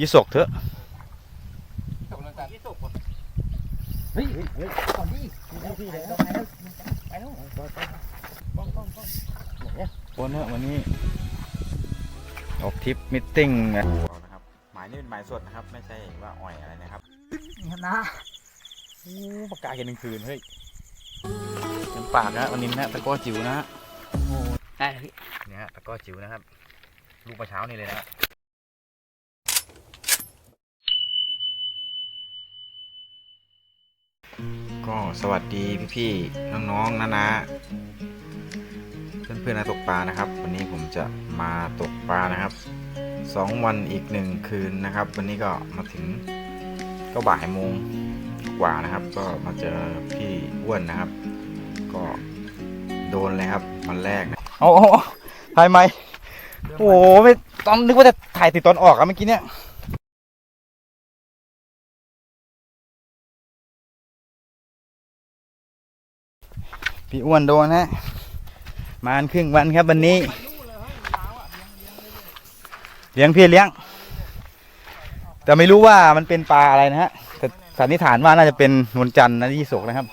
ยี่สกเถอะเฮ้ยเฮ้ยก่อนดิพี่แล้วไปแล้วไปแล้วไปแล้วป้องป้องป้องวันนี้วันนี้ออกทริปมิทติ้งนะครับหมายนี่เป็นหมายสดนะครับ ไม่ใช่ว่าอ่อยอะไรนะครับนี่นะโอ้ปากกาเย็นคืนเฮ้ยเต็มปากนะวันนี้นะตะก้อจิ๋วนะได้เลยพี่เนี่ยฮะตะก้อจิ๋วนะครับ ลูกปลาเช้านี่เลยนะ ก็สวัสดีพี่ๆน้องๆนะนะเพื่อนๆนักตกปลานะครับ วันนี้ผมจะมาตกปลานะครับสองวันอีกหนึ่งคืนนะครับ วันนี้ก็มาถึงก็บ่ายโมงกว่านะครับ ก็มาเจอพี่อ้วนนะครับ ก็โดนเลยครับวันแรกนะโอ้ถ่ายไหมโอ้โหไม่ตอนนึกว่าจะถ่ายติดตอนออกอะเมื่อกี้เนี่ย พี่อ้วนโดนฮะมาครึ่งวันครับวันนี้เลี้ยงพี่เลี้ยง แต่ไม่รู้ว่ามันเป็นปลาอะไรนะฮะแต่สันนิษฐานว่าน่าจะเป็นนวลจันทร์นะยี่สกนะครับ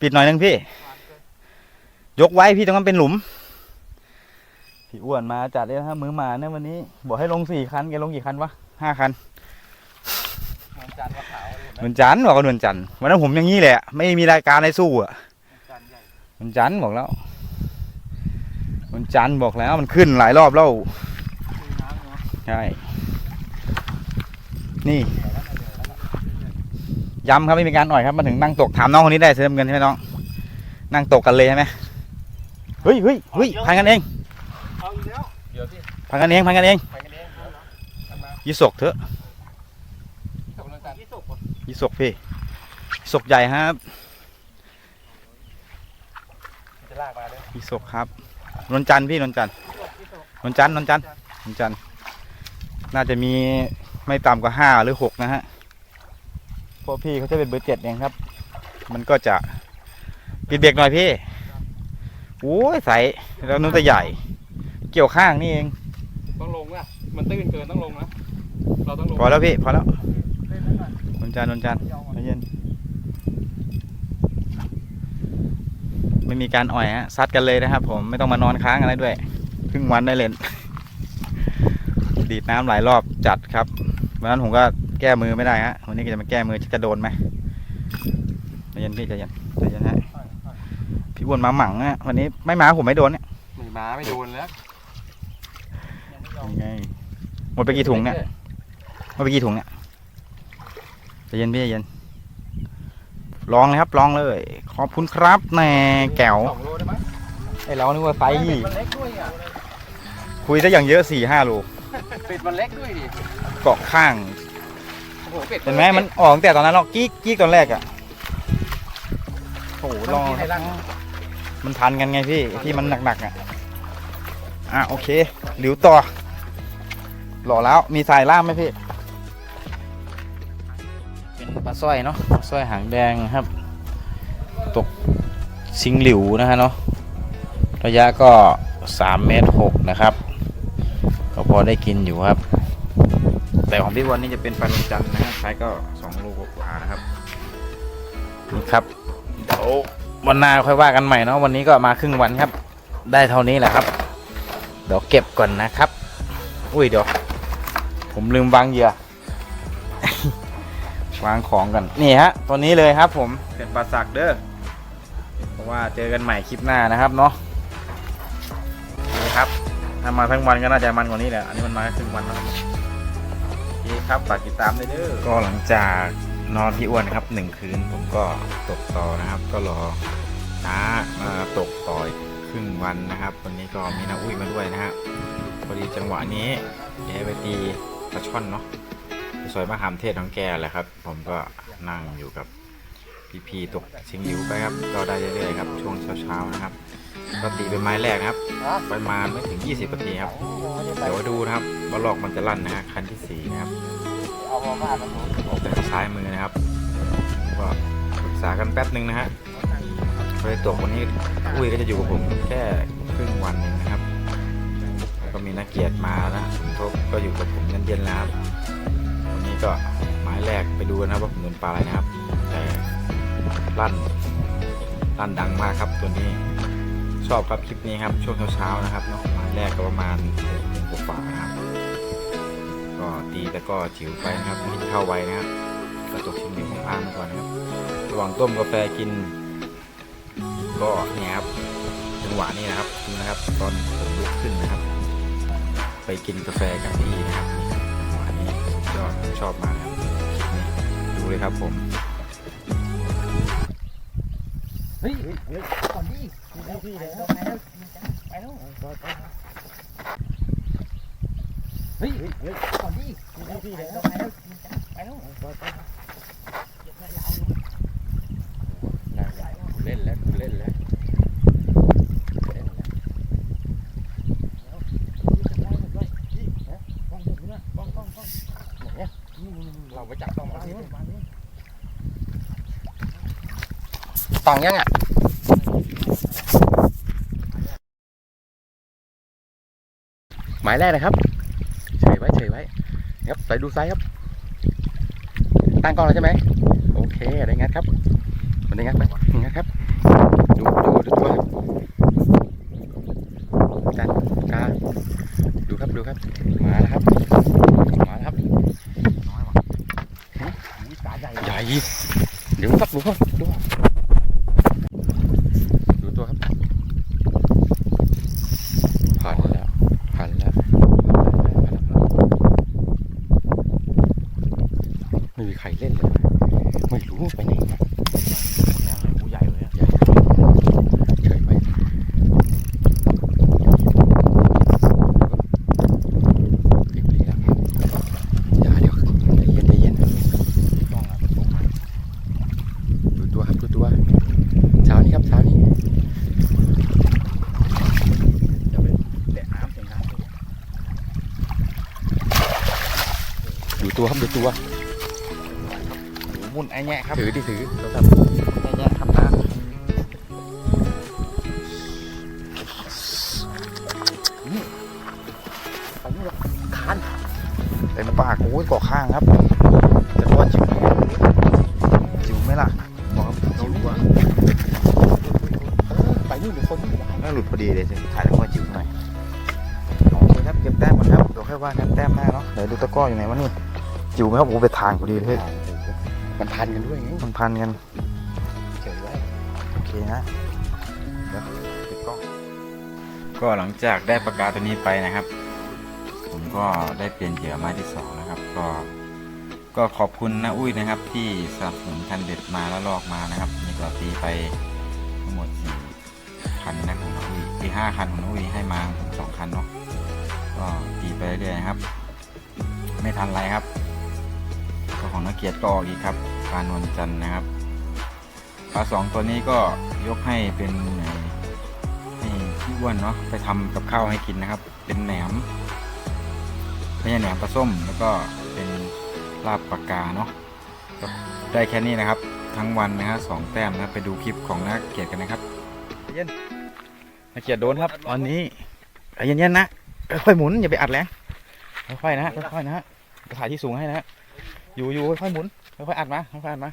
ปิดหน่อยนึงพี่ ยกไว้พี่ตรงนั้นเป็นหลุมพี่อ้วนมาจัดเลยนะมือหมาเนี่ยวันนี้ บอกให้ลงสี่คันแกลงกี่คันวะห้าคัน นวลจันทร์บอกว่านวลจันทร์วันนั้นผมอย่างนี้แหละ ไม่มีรายการอะไรสู้อะนวลจันทร์บอกแล้วนวลจันทร์บอกแล้วมันขึ้นหลายรอบแล้วใช่นี่ย้ำครับไม่มีการอ่อยครับมาถึงนั่งตกถามน้องคนนี้ได้เสริมเงินใช่ไหมน้อง นั่งตกกันเลยใช่ไหมเฮ้ยเฮ้ยเฮ้ยพันกันเองเอาอีกแล้วเดี๋ยวพี่พันกันเองพันกันเองไปกันเองทำมายี่สกเถอะตกลงกันที่ตก ยี่สกพี่ยี่สกใหญ่ครับจะลากมาเลยยี่สกครับนวลจันทร์พี่นวลจันทร์นวลจันทร์นวลจันทร์นวลจันทร์น่าจะมีไม่ต่ำกว่าห้าหรือหกนะฮะเพราะพี่เขาจะเป็นเบอร์เจ็ดเองครับ มันก็จะปิดเบรกหน่อยพี่โอ้ยใสแล้วนู้นแต่ใหญ่ เกี่ยวข้างนี่เอง ต้องลงอะ มันตื้นเกินต้องลงนะ เราต้องลง พอแล้วพี่ พอแล้วนน จันทร์นนจันทร์ใจเย็น ไม่มีการอ่อยฮะซัดกันเลยนะครับ ผมไม่ต้องมานอนค้างอะไรด้วยครึ่งวันได้เล่น ดีดน้ำหลายรอบจัดครับวันนั้นผมก็แก้มือไม่ได้ฮะวันนี้ก็จะมาแก้มือจะโดนไหมใจเย็นพี่ใจเย็นใจเย็นฮะพี่อ้วนมาหมั่งฮะวันนี้ไม่มาผมไม่โดนเนี่ยไม่มาไม่โดนแล้วยังไงหมดไปกี่ถุงเนี่ยหมดไปกี่ถุงเนี่ย ใจเย็นพี่ใจเย็นลองเลยครับลองเลย ขอบคุณครับแหน่แก้วสองโลได้ไหมไอเรานึกว่าไซส์เป็ดมันเล็กด้วยอะคุยซะอย่างเยอะสี่ห้าโลเป็ดมันเล็กด้วยดิเกาะข้างโอ้โหเป็ดเห็นไหมมันออกตั้งแต่ตอนนั้นหรอกกิ๊กกิ๊กตอนแรกอะโอ้โหรอมันทันกันไงพี่ที่มันหนักๆอะอะโอเคหลิวต่อหล่อแล้วมีสายล่ามไหมพี่เป็นปลาสร้อยเนาะปลาสร้อยหางแดงครับ ตกซิงหลิวนะฮะเนาะระยะก็3เมตร6นะครับ ก็พอได้กินอยู่ครับ แต่ของพี่วันนี่จะเป็นปลานิลจันทร์นะฮะไซส์ก็2โลกว่าๆนะครับนี่ครับเดี๋ยววันหน้าค่อยว่ากันใหม่เนาะวันนี้ก็มาครึ่งวันครับ ได้เท่านี้แหละครับ เดี๋ยวเก็บก่อนนะครับ อุ้ยเดี๋ยวผมลืมวางเหยื่อ วางของกันนี่ฮะตัวนี้เลยครับผมเป็นปลาสักเด้อเพราะว่าเจอกันใหม่คลิปหน้านะครับเนาะนี่ครับถ้ามาทั้งวันก็น่าจะมันกว่านี้แหละอันนี้มันมาแค่ครึ่งวันแล้วครับโอเคครับฝากติดตามด้วยเด้อก็หลังจากนอนพี่อ้วนนะครับหนึ่งคืนผมก็ตกต่อนะครับ ก็รอน้ามาตกต่ออีกครึ่งวันนะครับ วันนี้ก็มีน้าอุ้ยมาด้วยนะฮะพอดีจังหวะนี้แกไปตีปลาช่อนเนาะ สวยมะขามเทศของแกแหละครับ ผมก็นั่งอยู่กับพี่พีตกชิงหิวไปครับก็ได้เรื่อยๆครับช่วงเช้าๆนะครับ ก็ตีเป็นไม้แรกนะครับประมาณไม่ถึง 20นาทีครับเดี๋ยวดูนะครับว่าลอกมันจะลั่นนะฮะคันที่สี่นะครับออมาแล้วออกจากซ้ายมือนะครับก็ปรึกษากันแป๊บหนึ่งนะฮะเลยตกวันนี้อุ้ยก็จะอยู่กับผมแค่ครึ่งวันเองนะครับ ก็มีนักเกียรติมานะสมทบก็อยู่กับผมเย็นๆแล้วครับ ก็หมายแรกไปดูนะครับว่าผมโดนปลาอะไรนะครับ แต่ลั่นลั่นดังมากครับตัวนี้ ชอบครับคลิปนี้ครับช่วงเช้าๆนะครับเนาะหมายแรกก็ประมาณหกโมงกว่านะครับ ก็ตีแต่ก็จิ๋วไปนะครับไม่เข้าไวนะครับกระจกชิ้นหนึ่งของพางมาก่อนนะครับ ระหว่างต้มกาแฟกิน ก็เนี่ยครับจังหวะนี้นะครับนะครับ ตอนผมลุกขึ้นนะครับ ไปกินกาแฟกับพี่ ชอบมากดูเลยครับผมเฮ้ยเฮ้ยเฮ้ยก่อนดิไปแล้วไปแล้วไปแล้วไปแล้วเฮ้ยเฮ้ยเฮ้ยก่อนดิไปแล้วไปแล้วไปแล้วไปแล้วเล่นแล้วเล่นแล้วเราไปจับต้องมา ต่องยังอะหมายแรกนะครับ เฉยไว้เฉยไว้ครับใส่ดูไซส์ครับ ตั้งกล้องแล้วใช่ไหมโอเคได้งัดครับ มันได้งัดไปงัดครับ ดูดูดูตัวจันกาดูครับดูครับ มาแล้วครับ มาแล้วครับใหญ่เดี๋ยวครับดูครับดูครับดูตัวครับ ผ่านแล้วผ่านแล้วผ่านแล้วผ่านแล้วไม่มีใครเล่นเลย ไม่รู้ไปไหนนะ หูใหญ่เลยอะ เฉยไปติดเรียอย่าเดี๋ยวขึ้นใจเย็นใจเย็น ต้องอะต้องมา ดูตัวครับดูตัวเช้านี้ครับเช้านี้ จะไปแตะน้ำเสียงน้ำ ดูตัวครับดูตัว หูมุ่นไอ้แง่ครับถือดิถือครับไอ้แง่ครับนะไปนี่เลยคานเต็มปากโอ้ยเกาะข้างครับแต่ตัวจิ๋วไหมจิ๋วไหมล่ะบอกว่าจิ๋วกว่าไปนู่นเดี๋ยวคนนี่น่าหลุดพอดีเลยสิถ่ายแล้วว่าจิ๋วหน่อยโอเคครับเก็บแต้มก่อนครับเดี๋ยวค่อยว่ากันแต้มหน้าเนาะเดี๋ยวดูตะกร้ออยู่ไหนวะนี่จิ๋วไหมครับโอ้โหไปทางพอดีเลย มันพันกันด้วยไงมันพันกันเฉยไว้โอเคฮะเดี๋ยวปิดกล้องก็หลังจากได้ปากกาตัวนี้ไปนะครับ ผมก็ได้เปลี่ยนเหยื่อไม้ที่สองนะครับ ก็ ก็ขอบคุณนะอุ้ยนะครับ ที่สนับสนุนคันเด็ดมาแล้วลอกมานะครับนี่ก็ตีไปทั้งหมดสี่คันนะของน้าอุ้ยตีห้าคันของน้าอุ้ยให้มาผมสองคันเนาะก็ตีไปเรื่อยๆนะครับ ไม่ทันไรครับก็ ของนักเกียรติก็ออกอีกครับปลานวลจันทร์นะครับปลาสองตัวนี้ก็ยกให้เป็นให้พี่อ้วนเนาะไปทำกับข้าวให้กินนะครับ เป็นแหนมไม่ใช่แหนมปลาส้มแล้วก็เป็นลาบปากกาเนาะได้แค่นี้นะครับ ทั้งวันนะฮะสองแต้มนะไปดูคลิปของนักเกียรติกันนะครับเย็นนักเกียรติโดนครับตอนนี้เย็นๆนะค่อยหมุนอย่าไปอัดแรงค่อยๆนะฮะค่อยๆนะฮะถ่ายที่สูงให้นะฮะ อยู่อยู่ค่อยๆหมุนค่อยๆอัดมาค่อยๆอัดมา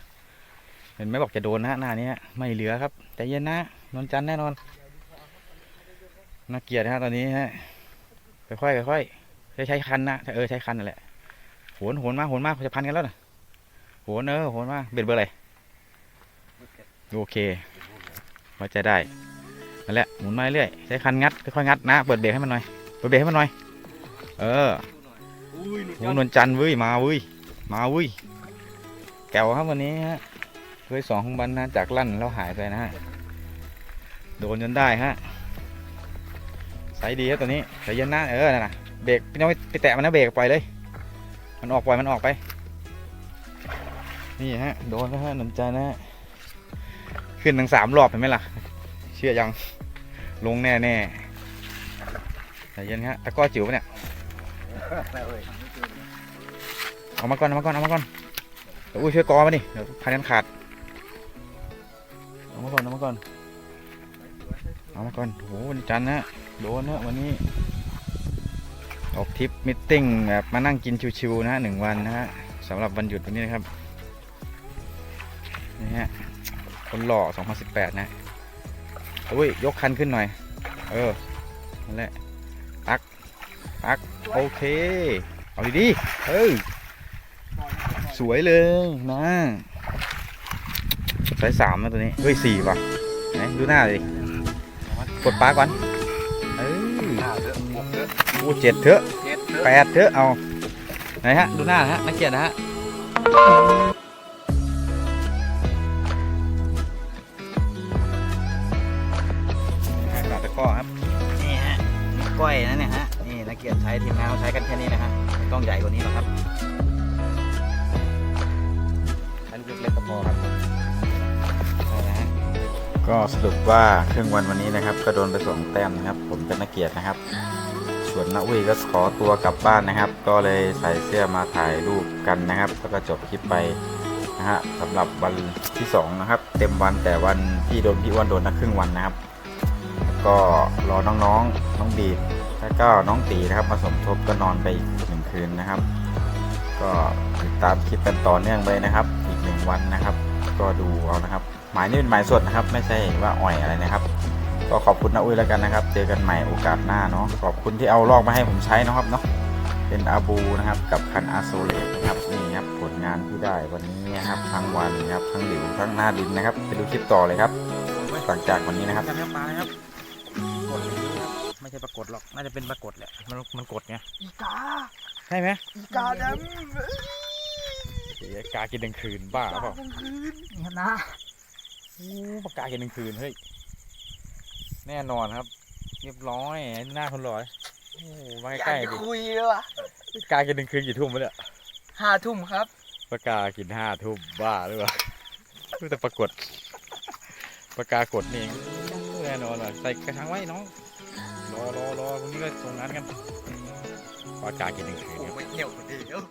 เห็นไหมบอกจะโดนนะหน้านี้ไม่เหลือครับใจเย็นนะนนจันแน่นอนน่าเกียดนะฮะตอนนี้ฮะค่อยๆค่อยๆใช้ใช้คันนะเออใช้คันนั่นแหละโหนโหนมาโหนมาจะพันกันแล้วนะโหนเออโหนมาเบ็ดเบอร์อะไรโอเคไว้ใจได้นั่นแหละหมุนมาเรื่อยใช้คันงัดค่อยๆงัดนะเปิดเบรกให้มันหน่อยเปิดเบรกให้มันหน่อย เออโอ้นวลจันทร์เว้ยมาเว้ย มาเว้ยแก้วครับวันนี้ฮะเคยสองของบันนะจากลั่นแล้วหายไปนะฮะโดนจนได้ฮะใส่ดีครับตัวนี้ใจเย็นหนะเออนั่นนะเบรกพี่น้องไปแตะมันนะเบรกปล่อยเลย มันออกปล่อยมันออกไป นี่ฮะโดนแล้วฮะหนมใจนะฮะขึ้นทั้งสามรอบเห็นไหมล่ะ เชื่อยังลงแน่แน่ใจเย็นฮะตะก้อจิ๋วปะเนี่ย เอามาก่อนเอามาก่อนเอามาก่อนเดี๋ยวอุ้ยช่วยกอมาดิเดี๋ยวพันกันขาดเอามาก่อนเอามาก่อนเอามาก่อนโหวันจันทร์นะโดนนะวันนี้ออกทริปมิทติ้งแบบมานั่งกินชิวๆนะหนึ่งวันนะฮะสำหรับวันหยุดวันนี้นะครับนี่ฮะคนหล่อ 2018 นะอุ้ยยกคันขึ้นหน่อย เออนั่นแหละปักปักโอเค เอาดีๆเฮ้ย สวยเลยนะสายสามนะตัวนี้ เฮ้ยสี่ว่ะไหนดูหน้าดิกดปลาก่อนเอ้ยห้าเถอะหกเถอะโอ้เจ็ดเถอะเจ็ดเถอะแปดเถอะเอาไหนฮะ ดูหน้านะฮะนักเกียรตินะฮะ ว่าครึ่งวันวันนี้นะครับก็โดนไปสองแต้มนะครับ ผมเป็นนักเกียรตินะครับ ส่วนน้าอุ้ยก็ขอตัวกลับบ้านนะครับ ก็เลยใส่เสื้อมาถ่ายรูปกันนะครับ แล้วก็จบคลิปไปนะฮะสำหรับวันที่สองนะครับ เต็มวันแต่วันที่โดนพี่อ้วนโดนนะครึ่งวันนะครับ ก็รอน้องๆน้องบีดแล้วก็น้องตีนะครับมาสมทบก็นอนไปอีกหนึ่งคืนนะครับ ก็ติดตามคลิปกันต่อเนื่องเลยนะครับ อีกหนึ่งวันนะครับ ก็ดูเอานะครับ หมายนี่เป็นหมายสดนะครับ ไม่ใช่ว่าอ่อยอะไรนะครับ ก็ขอบคุณนะอุ้ยแล้วกันนะครับ เจอกันใหม่โอกาสหน้าเนาะขอบคุณที่เอาลอกมาให้ผมใช้นะครับเนาะเป็นอาบูนะครับกับคันอาโซเลตนะครับนี่ครับผลงานที่ได้วันนี้นะครับทั้งวันนะครับทั้งหลิวทั้งหน้าดินนะครับไปดูคลิปต่อเลยครับหลังจากวันนี้นะครับกันครับปลาครับกดเลยครับไม่ใช่ปรากฏหรอกน่าจะเป็นปรากฏแหละมันมันกดไงอีกาใช่ไหมอีกาดเดี๋ยวกากินกลางคืนบ้าำเปล่าคืนเนี่ยนะโอ้ปากกากินกลางคืนเฮ้ย แน่นอนครับ เรียบร้อยหน้าคนร้อยโอ้มาอยาใกล้กๆจะดิคุยเลยว่ะกากินกลางคืนกี่ทุ่มวะเนี่ยห้าทุ่มครับ ปากกากินห้าทุ่มบ้าหรือเปล่ารู้แต่ปรากฏปากกากดนี่เองแน่นอนว่ะใส่กระชังไว้น้องรอรอรอพรุ่งนี้ก็ส่งงานกันปากกากินกลางคืนโอ้ครับ ไม่เหี่ยวคนเดียว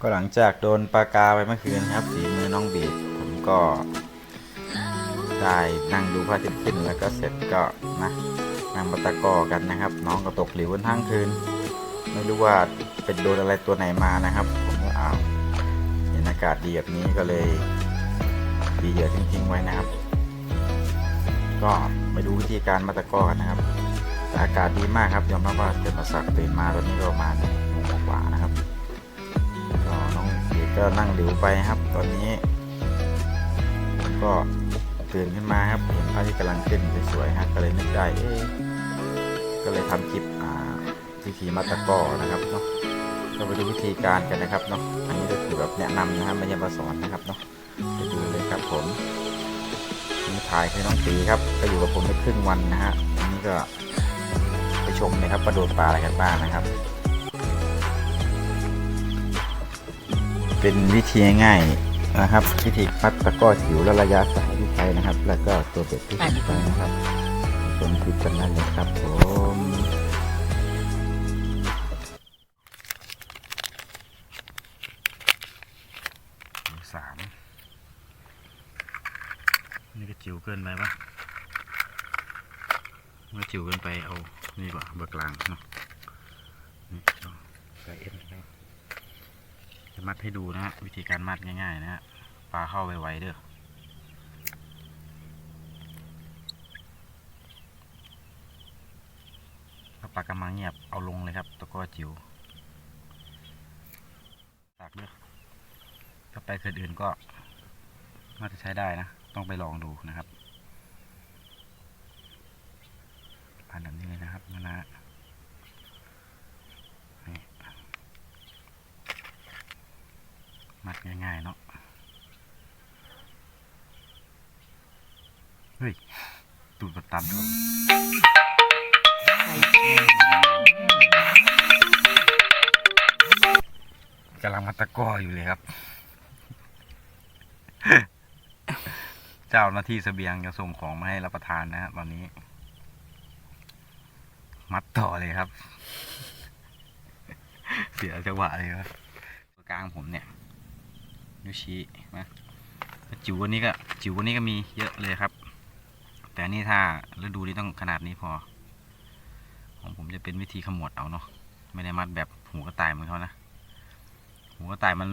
ก็หลังจากโดนปากกาไปเมื่อคืนครับฝีมือน้องบีดผม ก็ได้นั่งดูพระอาทิตย์ขึ้นแล้วก็เสร็จก็นะนั่งมาตะก้อกันนะครับ น้องก็ตกหลิวกันทั้งคืน ไม่รู้ว่าเป็นโดนอะไรตัวไหนมานะครับ ผมก็อ้าวเห็นอากาศดีแบบนี้ก็เลยดีเหยื่อทิ้งๆไว้นะครับ ก็ไปดูวิธีการมาตะก้อกันนะครับแต่อากาศดีมากครับยอมรับว่าเกิดมาสักตื่นมาตอนนี้ประมาณโมงกว่านะครับก็น้องเด็กก็นั่งหลิวไปครับ ตอนนี้ ก็ตื่นขึ้นมาครับเห็นพระอาที่กำลังขึ้นสวยๆฮะก็เลยนึกได้เอ๊ก็เลยทำคลิปอ่าวิธีมาตะก้อนะครับเนาะก็ไปดูวิธีการกันนะครับเนาะอันนี้ก็คือแบบแนะนำนะครับไม่ใช่มาสอนนะครับเนาะไปดูเลยครับผมนี่ถ่ายคือน้องตีครับ ก็อยู่กับผมไปครึ่งวันนะฮะอันนี้ก็ไปชมเลยครับประโดดปลาอะไรกันบ้างนะครับ เป็นวิธีง่าย นะครับวิธีพัดตะก้อจิ๋วและระยะสายที่ใช้นะครับ แล้วก็ตัวเบ็ดที่ใช้นะครับชมคลิปกันได้เลยครับผมสามนี่ก็จิ๋วเกินไปปะเมื่อจิ๋วเกินไปเอา นี่ป่ะเบอร์กลางเนาะนี่เอาใส่เอ็น จะมัดให้ดูนะฮะวิธีการมัดง่ายๆนะฮะปลาเข้าไวๆเด้อถ้าปลากำลังเงียบเอาลงเลยครับตะก้อจิ๋วตากเด้อถ้าไปเขื่อนอื่นก็น่าจะใช้ได้นะ ต้องไปลองดูนะครับผ่านแบบนี้เลยนะครับนะนะนี่ มัด ง่ายๆเนาะเฮ้ยตูดประตันเขากำลังมาตะก้ออยู่เลยครับ เจ้าหน้าที่เสบียงจะส่งของมาให้รับประทานนะฮะตอนนี้ มัดต่อเลยครับ เสียจังหวะเลยครับกลางผมเนี่ย นิ้วชี้นะจิ๋ววันนี้ก็จิ๋ววันนี้ก็มีเยอะเลยครับ แต่นี่ถ้าฤดูนี้ต้องขนาดนี้พอ ของผมจะเป็นวิธีขมวดเอาเนาะไม่ได้มัดแบบหูกระต่ายเหมือนเขานะหูกระต่ายมัน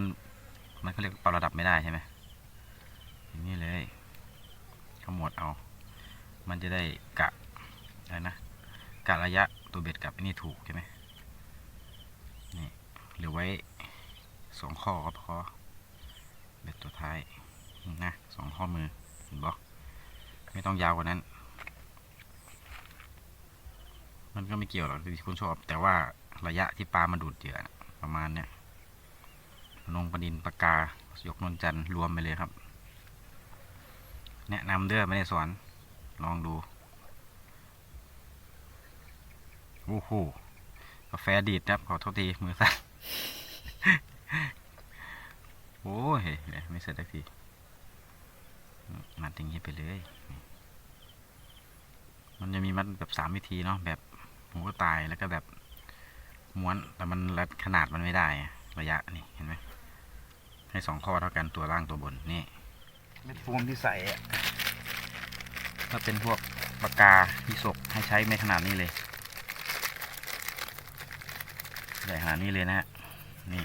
มันเขาเรียกปรับระดับไม่ได้ใช่ไหมอย่างนี้เลยขมวดเอา มันจะได้กะอะไรนะกะระยะตัวเบ็ดกับนนี้ถูกใช่ไหมนี่เหลือไว้สองข้อก็พอ เบ็ดตัวท้ายนะสองข้อมือเห็นบอไม่ต้องยาวกว่านั้น มันก็ไม่เกี่ยวหรอกที่คุณชอบ แต่ว่าระยะที่ปลามันดูดเหยื่อะประมาณเนี้ยลงประดินปากกายกนวลจันทร์รวมไปเลยครับ แนะนำเด้อไม่ได้สอน ลองดูโอ้โหกาแฟดีดครับ ขอโทษทีมือสั่น โอ้ยเดี๋ยวไม่เสร็จสักทีมัดอย่างนี้ไปเลย มันจะมีมัดแบบสามวิธีเนาะแบบหูก็ตายแล้วก็แบบม้วนแต่มันระขนาดมันไม่ได้อะระยะนี่เห็นไหมให้สองข้อเท่ากันตัวล่างตัวบนนี่เม็ดโฟมที่ใส่อะถ้าเป็นพวกปากกาที่ศกให้ใช้ไม่ขนาดนี้เลยใหญ่ขนาดนี้เลยนะฮะนี่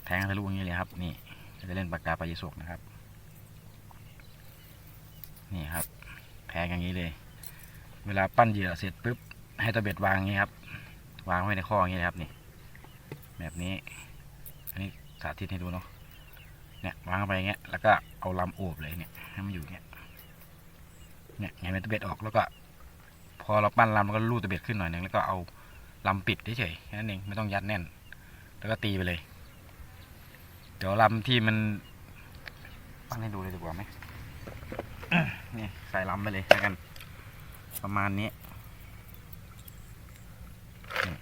แทงทะลุอย่างนี้เลยครับ นี่จะเล่นปากกาปลายีสกนะครับ นี่ครับแพงอย่างนี้เลย เวลาปั้นเหยื่อเสร็จปุ๊บให้ตะเบ็ดวางอย่างนี้ครับ วางไว้ในข้ออย่างนี้นะครับนี่ แบบนี้ อันนี้สาธิตให้ดูเนาะเนี่ยวางไปอย่างเงี้ยแล้วก็เอาลำโอบเลยเนี่ยให้มันอยู่อย่างเงี้ยเนี่ยไงเป็นตะเบ็ดออกแล้วก็ พอเราปั้นลำเราก็ลูดตะเบ็ดขึ้นหน่อยนึงแล้วก็เอาลำปิดเฉยๆแค่นั้นเองไม่ต้องยัดแน่น แล้วก็ตีไปเลย เดี๋ยวลำที่มันปั้นให้ดูเลยดีกว่าไหมนี่ใส่ลำไปเลยแล้วกัน ประมาณนี้นี่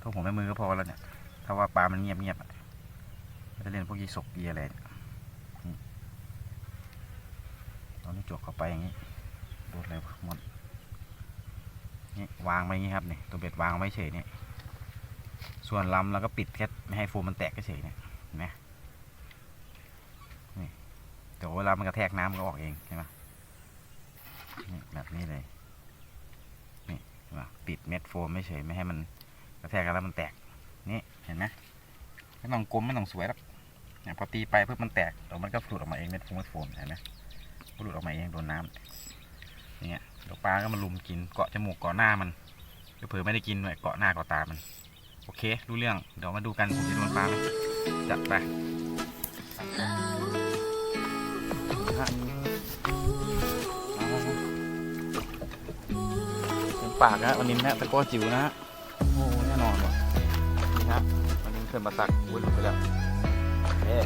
ถ้าผมไม่มือก็พอแล้วเนี่ย ถ้าว่าปลามันเงียบเงียบๆอะเล่นพวกยีสกยีอะไรตอนนี้จวกเข้าไปอย่างนี้โดดเลยหมดนี่วางไว้อย่างนี้ครับเนี่ยตัวเบ็ดวางไว้เฉยเนี่ย ส่วนลำแล้วก็ปิดแค่ไม่ให้โฟมมันแตกเฉยๆเนี่ยเห็นไหมเดี๋ยวเวลามันกระแทกน้ำมันก็ออกเองใช่ไหมนี่แบบนี้เลยนี่เห็นปะปิดเม็ดโฟมไม่เฉยไม่ให้มันกระแทกกันแล้วมันแตกนี่เห็นไหมไม่ต้องกลมไม่ต้องสวยหรอกเนี่ยพอตีไปเพื่อมันแตกเดี๋ยวมันก็หลุดออกมาเองเม็ดโฟมเม็ดโฟมเห็นไหมหลุดออกมาเองโดนน้ำเนี่ยเดี๋ยวปลาก็มาลุมกินเกาะจมูกเกาะหน้ามันเดี๋ยวเผลอไม่ได้กินหน่อยเกาะหน้าเกาะตามัน โอเค รู้เรื่อง เดี๋ยวมาดูกันผมจะโดนปลาไหมจัดไปเต็มปากนะวันนี้นะตะก้อจิ๋วนะฮะโอ้แน่นอนว่ะนี่ครับวันนี้เขื่อนประสักวุ้นไปแล้วเอ๊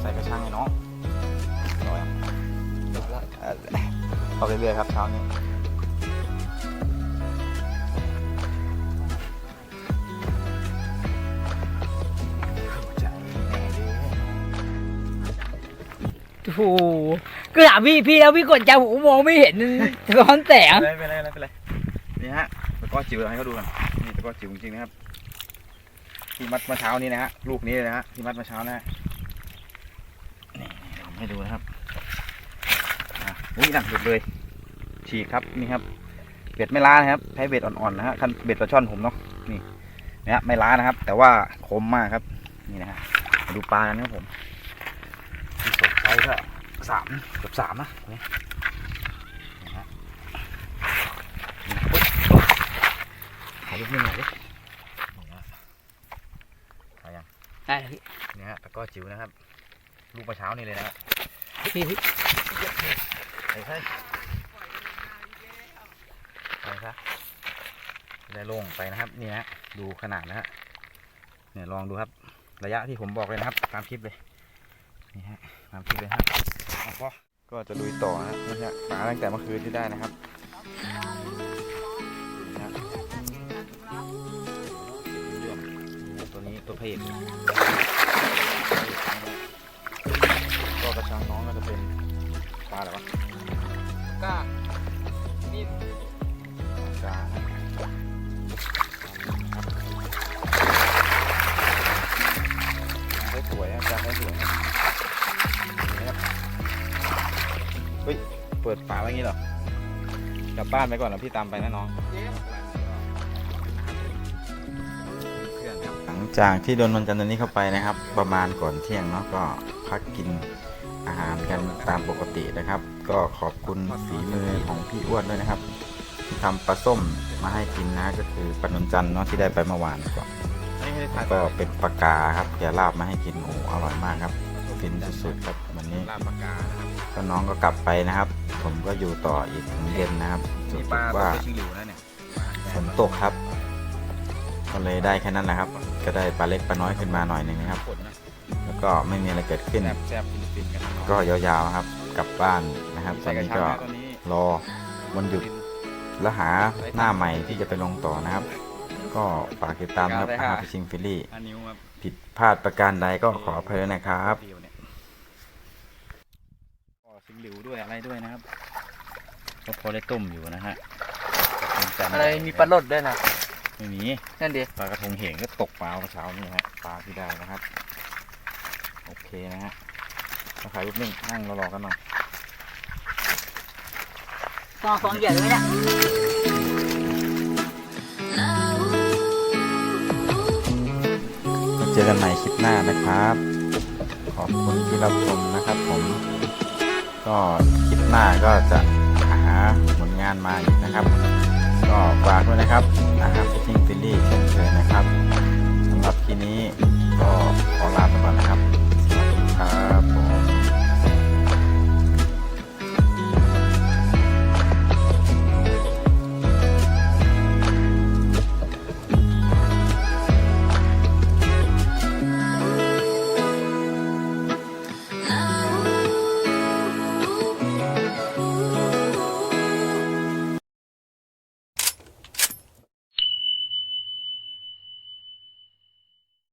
ใส่กระชังให้น้องร้อยอะเข้าเรื่อยๆครับเช้านี้ โอ้โหก็ถามพี่พี่แล้วพี่กดใจผมมองไม่เห็นสะท้อนแสงไม่เป็นไรไม่เป็นไรไม่เป็นไรนี่ฮะตะกร้อจิ๋วให้เขาดูกันนี่ตะกร้อจิ๋วจริงๆนะครับ ที่มัดเมื่อเช้านี้นะฮะลูกนี้เลยนะฮะที่มัดเมื่อเช้านะฮะนี่เดี๋ยวผมให้ดูนะครับอะอุ้ยหนักสุดเลย ฉีกครับนี่ครับเบ็ดไม่ล้านะครับใช้เบ็ดอ่อนๆนะฮะคันเบ็ดปลาช่อนผมเนาะนี่นะฮะไม่ล้านะครับ แต่ว่าคมมากครับ นี่นะฮะมาดูปลากันนะครับผมที่สดไซส์ก็ สามเกือบสามนะนี่นะฮะขอรูปนิ่งหน่อยดิถ่ายยังได้พี่เนี่ยฮะตะกร้อจิ๋วนะครับลูกปลาเช้านี่เลยนะครับพี่พี่ใส่ใส่ใส่ซะได้โล่งไปนะครับนี่ฮะดูขนาดนะฮะเนี่ยลองดูครับ ระยะที่ผมบอกเลยนะครับ ตามคลิปเลยนี่ฮะตามคลิปเลยฮะเอาพอ ก็จะลุยต่อนะนี่ฮะปลาตั้งแต่เมื่อคืนที่ได้นะครับนี่ฮะตัวนี้ตัวเพจก็กระชังน้องก็จะเป็นปลาอะไรวะก็นี่ปลาได้สวยนะจานได้สวย เปิดฝาไว้อย่างงี้เหรอกลับบ้านไปก่อนแล้วพี่ตามไปนะน้อง หลังจากที่โดนวันจันทร์ตัวนี้เข้าไปนะครับ ประมาณก่อนเที่ยงเนาะก็พักกินอาหารกันตามปกตินะครับ ก็ขอบคุณฝีมือของพี่อ้วนด้วยนะครับ ที่ทำปลาส้มมาให้กินนะก็คือปลานนจันทร์เนาะที่ได้ไปเมื่อวานก่อนก็เป็นปลากาครับแกลาบมาให้กินโอ้โหอร่อยมากครับฟินสุดๆครับวันนี้ ลาบปากกานะครับ ก็น้องก็กลับไปนะครับ ผมก็อยู่ต่ออีกถึงเย็นนะครับสุนี่ดปลาว่าตัวชิงหลิวนะเนี่ยฝนตกครับ ก็เลยได้แค่นั้นแหละครับ ก็ได้ปลาเล็กปลาน้อยขึ้นมาหน่อยหนึ่งนะครับผลนะแล้วก็ไม่มีอะไรเกิดขึ้นแซ่บแซ่บฟินฟินกันนะก็ยาวๆครับ กลับบ้านนะครับ ตอใส่นกระนี้ชังก็นะตอนนี้รอวันหยุดแล้วหาหน้าใหม่ที่จะไปลงต่อนะครับ ก็ฝากติดตามนะครับอาหารชิงฟิลลี่อันนิ้วครับผิดพลาดประการใดก็ขออภัยด้วยนะครับ เดียวเนี่ยก็ชิง หลิวด้วยอะไรด้วยนะครับ ก็พอได้ต้มอยู่นะฮะเป็นจานอะไรมีปลาลดด้วยนะไม่มีนั่นดิปลากระทงเหงก็ตกปลาเมื่อเช้านี่ฮะปลาที่ได้นะครับ โอเคนะฮะมาขายรูปนิ่งนั่งรอๆกันหน่อยซองซองใหญ่เลยเนี่ยเจอกันใหม่คลิปหน้านะครับ ขอบคุณที่รับชมนะครับผม ก็คลิปหน้าก็จะหาผลงานมาอีกนะครับ ก็ฝากด้วยนะครับนะครับพิชชิ่งฟิลลี่เช่นเคยนะครับสำหรับทีนี้ก็ขอลาไปก่อนนะครับ